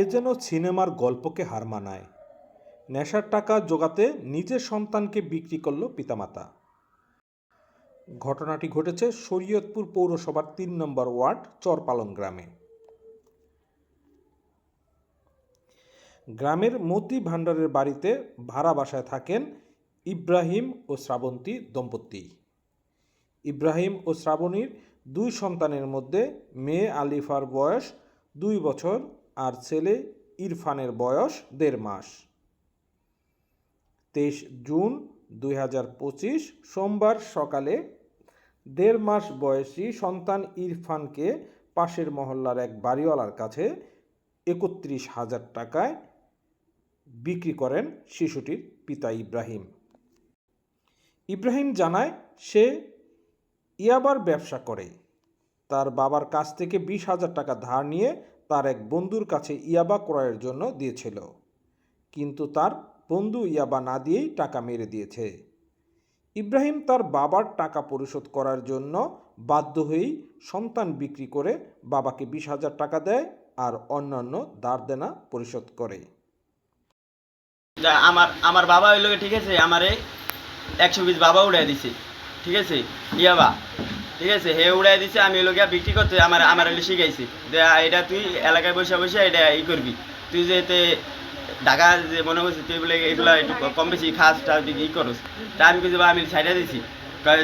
এ যেন সিনেমার গল্পকে হার মানায়। নেশার টাকা জোগাতে নিজের সন্তানকে বিক্রি করল পিতামাতা। ঘটনাটি ঘটেছে শরীয়তপুর পৌরসভার তিন নম্বর ওয়ার্ড চরপালন গ্রামে। গ্রামের মতি ভাণ্ডারের বাড়িতে ভাড়া বাসায় থাকেন ইব্রাহিম ও শ্রাবন্তী দম্পতি। ইব্রাহিম ও শ্রাবণীর দুই সন্তানের মধ্যে মেয়ে আলিফার বয়স দুই বছর আর ছেলে ইরফানের বয়স দেড় মাস। তেইশ জুন দুই হাজার পঁচিশ সোমবার সকালে দেড় মাস বয়সী সন্তান ইরফানকে পাশের মহল্লার এক বাড়িওয়ালার কাছে একত্রিশ হাজার টাকায় বিক্রি করেন শিশুটির পিতা ইব্রাহিম। ইব্রাহিম জানায়, সে ইয়াবার ব্যবসা করে। তার বাবার কাছ থেকে বিশ হাজার টাকা ধার নিয়ে তার এক বন্ধুর কাছে ইয়াবা ক্রয়ের জন্য দিয়েছিল। কিন্তু তার বন্ধু ইয়াবা না দিয়েই টাকা মেরে দিয়েছে। ইব্রাহিম তার বাবার টাকা পরিশোধ করার জন্য বাধ্য হয়েই সন্তান বিক্রি করে বাবাকে বিশ হাজার টাকা দেয় আর অন্যান্য দাঁড় দেনা পরিশোধ করে। আমার আমার বাবা হইল ঠিক আছে আমারে একশো বিশ বাবা উড়াই দিছে। ঠিক আছে? ইয়াবা ঠিক আছে? হে উড়াই দিছে, আমি গিয়া বিক্রি করতে আমার আমার হইল শিখাইছি। এটা তুই এলাকায় বসে বসে এটা ই করবি। তুই যে ঢাকা যে মনে করছিস, তুই বলে এগুলো একটু কম বেশি খাস টাস ই করস। তা আমি কিছু আমি সাইডা দিছি।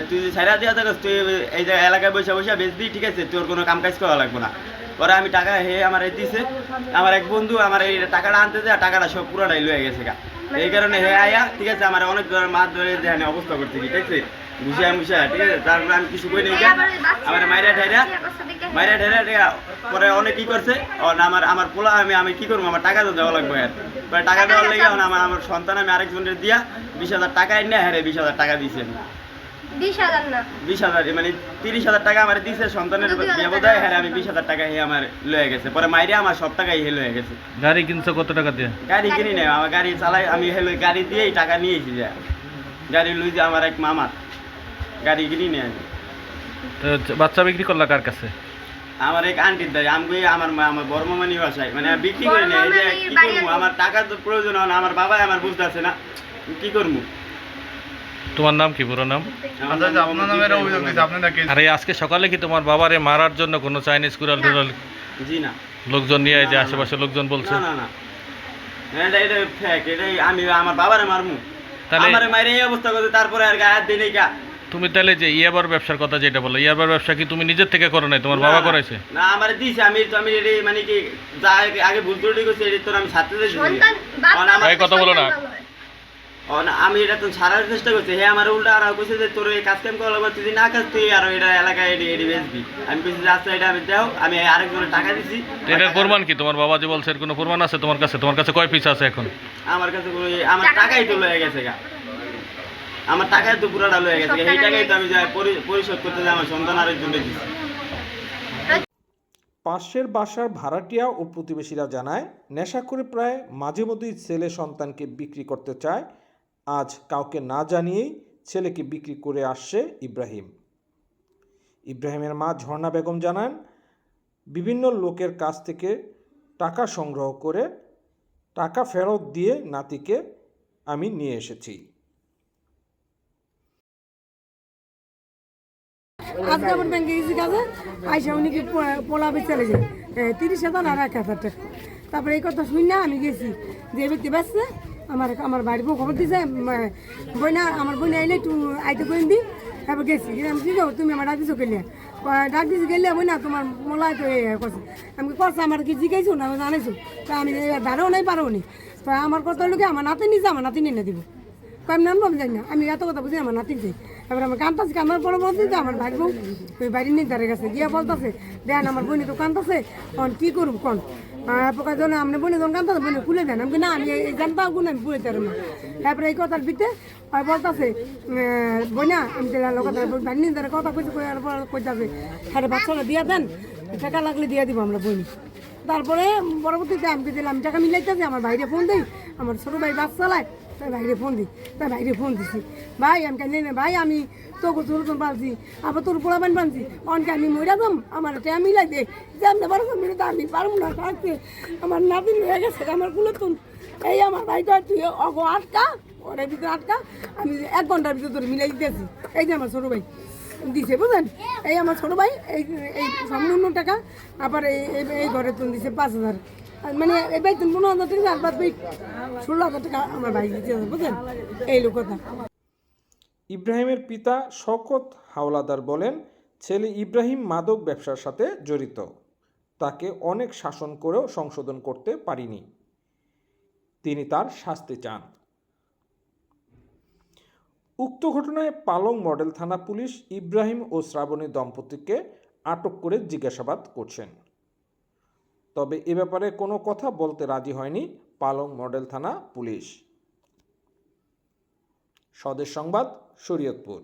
তুই যে সাইডা দিয়া থাকস, তুই এই যে এলাকায় বসে বসে বেচবি ঠিক আছে? তোর কোনো কাম কাজ করা লাগবে না। পরে আমি টাকা হে আমার দিছে। আমার এক বন্ধু আমার এই টাকাটা আনতে দেয় টাকাটা সব পুরোটাই লয়ে গেছে গা। এই কারণে হে আয়া, ঠিক আছে? আমার অনেক মাছ ধরে অবস্থা করতে কি, ঠিক আছে? ঘুষিয়া মুষিয়া ঠিক আছে? তারপরে আমি কিছু কই নেই আমার মাইরা ঠাইরা মাইরা ঠাইরা ঠিক আছে, পরে অনেক কি করছে? আমার আমার পোলা আমি আমি কি করব? আমার টাকা তো দেওয়া লাগবে আর। পরে টাকা দেওয়ার লেগে আমার আমার সন্তান আমি আরেকজনের দিয়া বিশ হাজার টাকা এনে হ্যাঁ বিশ হাজার টাকা দিয়েছি আমি বিশ হাজার না? বিশ হাজার মানে তিরিশ হাজার টাকা আমার দিছে সন্তানের বিয়ে বোধহয় হ্যাঁ আমি বিশ হাজার টাকা হে আমার লয়ে গেছে। পরে মাইরে আমার সব টাকাই হে লয়ে গেছে। গাড়ি কিনছো কত টাকা দিয়ে? গাড়ি কিনি নাই আমার গাড়ি চালাই আমি হেলো গাড়ি দিয়েই টাকা নিয়েছি যা গাড়ি লুই যে আমার এক মামার। গাড়ি কিনি নাই আমি তো বাচ্চা বিক্রি করলা কার কাছে? আমার এক আন্টির দায় আমি আমার মা আমার বড় মামানি বাসায় মানে আমি বিক্রি করি না এই যে কি করব? আমার টাকা তো প্রয়োজন হয় না আমার বাবাই আমার বুঝতে আছে না কি করব? তোমার নাম কি পুরো নাম? আপনি নাকি আরে আজকে সকালে কি তোমার বাবারে মারার জন্য কোনো চাইনিজ কুড়াল টুরাল জি না। লোকজন নিয়ে যে আশেপাশে লোকজন বলছে? না না এটা এটা ফেক এটাই আমি আমার বাবারে মারমু তাহলে- আমারে মাইরে এই অবস্থা করতে তারপরে আর গায়ে দিনে কা। তুমি তাহলে যে ইয়াবার ব্যবসার কথা যেটা বলল ইয়াবার ব্যবসা কি তুমি নিজের থেকে করো নাই? তোমার বাবা করেছে না আমার দিছে আমি তো আমি এটাই মানে কি যা আগে- ভুল ত্রুটি করছি এটা তো আমি ছাড়তে দিয়েছি কথা বলো না। আমি এটা তো ছাড়ার চেষ্টা করছি হ্যাঁ আমার উল্টা আর কইছে যে তোর এই কাজ কাম করা লাগবে তুই যদি না কাজ তুই আর এটা এলাকায় এডি এডি বেচবি। আমি কইছি যে আচ্ছা এটা আমি দাও আমি আরেকজনের টাকা দিছি। তো এটার প্রমাণ কি? তোমার বাবা যে বলছে এর কোনো প্রমাণ আছে তোমার কাছে? তোমার কাছে কয় পিস আছে এখন? আমার কাছে আমার টাকাই তো লয়ে গেছে গা। আমার টাকাই তো পুরাটা লয়ে গেছে। এই টাকা টাকাই তো আমি যাই পরিশোধ করতে যাই আমার সন্তান আরেকজনের দিছি। পাশের বাসার ভাড়াটিয়া ও প্রতিবেশীরা জানায় নেশা করে প্রায় মাঝে মধ্যেই ছেলে সন্তানকে বিক্রি করতে চায়। আজ কাউকে না জানিয়েই ছেলেকে বিক্রি করে আসছে ইব্রাহিম। ইব্রাহিমের মা ঝর্ণা বেগম জানান বিভিন্ন লোকের কাছ থেকে টাকা সংগ্রহ করে টাকা ফেরত দিয়ে নাতিকে আমি নিয়ে এসেছি। আজকে আমার ব্যাংকে গেছি কাজে, আইসা উনি কি পোলাবে চলে যায়। তিরিশ হাজার আর এক হাজার তারপরে এই কথা শুনি না আমি গেছি। যে ব্যক্তি ব্যস্ত আমার আমার বাড়ির বউ খবর দিছে বইনা আমার বইনা আইলে একটু আইতে করে দি, তারপর গেছি। আমি কি তুমি আমার ডাক দিছো গেলে ডাক দিছি গেলে বইনা, তোমার মোলাই তো কথা আমি কথা আমার কি জিজ্ঞাসো না জানাইছো? তা আমি দাঁড়াও নাই, পারো নি তো আমার কথা হলো কি, আমার নাতি নিছে, আমার নাতি নিয়ে দিব। কম নাম আমি জানি না। আমি এত কথা বুঝি আমার নাতি যাই এবার আমার কান্তাছি কান্নার পরে বলতে যে আমার ভাই বউ, ওই বাড়ির দাঁড়িয়ে গেছে গিয়া বলতেছে, দেন আমার বোনে তো কান্তাছে অন কি করব কোন? পোকা জন, আপনি বোনে যখন কান্তাছে বোনে খুলে দেন। আমি না, আমি এই জানতাম গুণ আমি পুড়ে তার না। তারপরে এই কথার ভিতরে ওই বলতেছে বোনা আমি তো কথা বাড়ির দাঁড়িয়ে কথা কইতে কইতাছে হ্যাঁ বাচ্চাটা দিয়া দেন, টাকা লাগলে দিয়া দিব আমরা বইনি। তারপরে পরবর্তীতে আমি দিলাম টাকা মিলাইতেছি, আমার ভাইরে ফোন দিই, আমার ছোটো ভাই বাস চালায় তাই ভাইরে ফোন দিই তাই ভাইরে ফোন দিছি। ভাই, আমি কেন না, ভাই, আমি তোকে তোর তো পালছি আবার তোর পোলা বান পালছি অনকে আমি মরে যাম? আমার টাইম মিলাই দে। যে আমি পারব মিলে তো আমি পারব না থাকতে আমার নাতিন হয়ে গেছে, আমার কুলো তুন এই আমার ভাই তো তুই অগ আটকা, ওর ভিতরে আটকা। আমি এক ঘণ্টার ভিতরে তোর মিলাই দিতেছি। এই যে আমার ছোটো ভাই, দিছে, বুঝলেন? এই আমার ছোটো ভাই, এই এই সম্পূর্ণ টাকা, আবার এই, এই- ঘরে তুমি দিছে পাঁচ হাজার। মানে পনেরো হাজার টাকা আর বাদ ষোলো হাজার টাকা আমার ভাই দিতে হবে, বুঝলেন? এই ইব্রাহিমের পিতা শকত হাওলাদার বলেন, ছেলে ইব্রাহিম মাদক ব্যবসার সাথে জড়িত। তাকে অনেক শাসন করেও সংশোধন করতে পারিনি। তিনি তার শাস্তি চান। উক্ত ঘটনায় পালং মডেল থানা পুলিশ ইব্রাহিম ও শ্রাবণী দম্পতিকে আটক করে জিজ্ঞাসাবাদ করছেন। তবে এ ব্যাপারে কোনো কথা বলতে রাজি হয়নি পালং মডেল থানা পুলিশ। স্বদেশ সংবাদ, শরীয়তপুর।